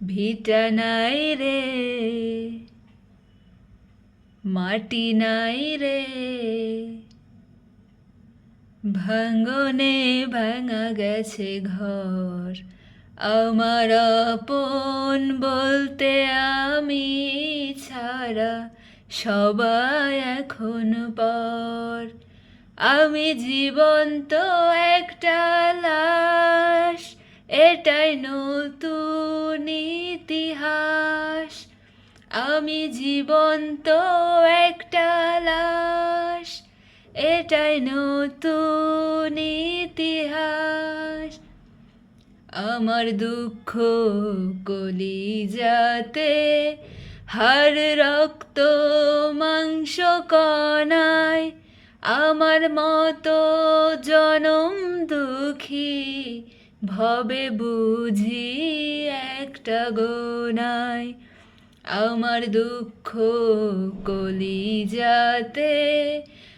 ভিটা নাই রে, মাটি নাই রে ভাঙনে ভাঙা গেছে ঘর। আমার আপন বলতে আমি ছাড়া সবাই এখন পর। আমি জীবন্ত একটা লাশ, এটাই নতুন আমি জীবন্ত একটা লাশ, এটাই নতুন ইতিহাস। আমার দুঃখ কলিজাতে হার রক্ত মাংস কণায়, আমার মতো জনম দুঃখী ভবে বুঝি একটা গোনায়। আমার দুঃখ কলিজাতে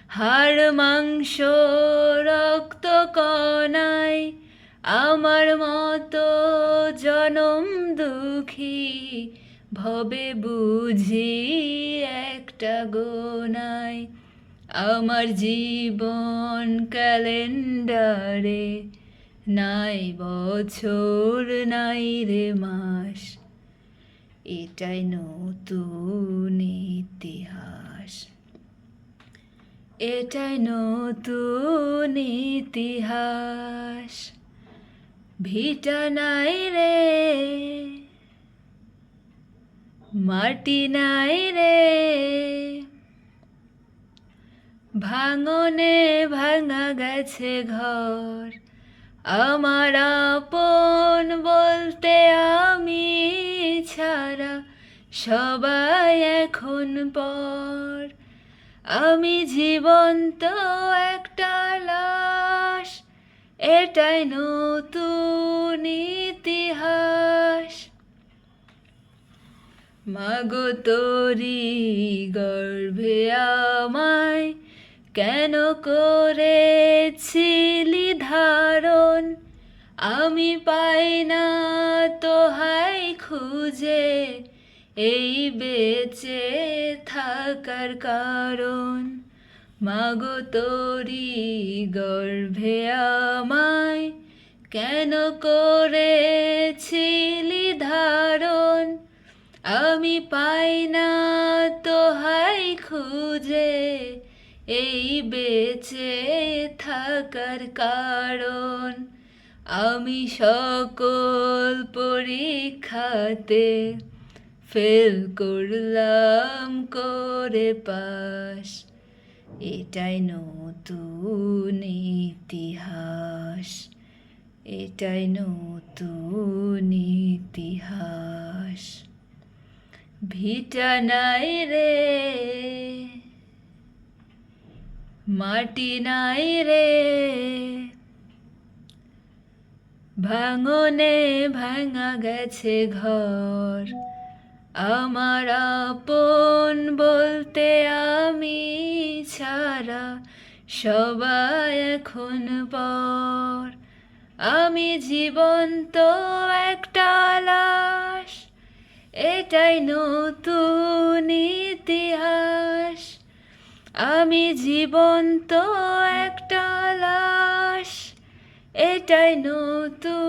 হাড় মাংস রক্ত কণায় আমার মতো জনম দুঃখী ভবে বুঝি একটা গোনায় আমার জীবন ক্যালেন্ডারে নাই বছর, নাই রে মাস এটাই নতুন ইতিহাস। এটাই নতুন ইতিহাস। ভিটা নাই রে। মাটি নাই রে। ভাঙনে ভাঙা গেছে ঘর। আমার আপন বলতে আমি সবাই এখন পর। আমি জীবন্ত একটা লাশ, এটাই নতুন ইতিহাস। মাগো তোরি গর্ভে আমায় কেন করেছিলি ধারণ? আমি পাই না তোহাই খুঁজে। এই বেঁচে থাকার কারণ মাগো তোরি গর্ভে আমায় কেন করেছিলি ধারণ? আমি পাই না তোহাই খুঁজে। এই বেঁচে থাকার কারণ আমি সকল পরীক্ষাতে ফেল করলাম করে পাস এটাই নতুন ইতিহাস। এটাই নতুন ইতিহাস। ভিটা নাই রে। মাটি নাই রে। ভাঙনে ভাঙা গেছে ঘর। আমার আপন বলতে আমি ছাড়া সবাই এখন পর। আমি জীবন্ত একটা লাশ, এটাই নতুন ইতিহাস। আমি জীবন্ত একটা লাশ, এটাই নতুন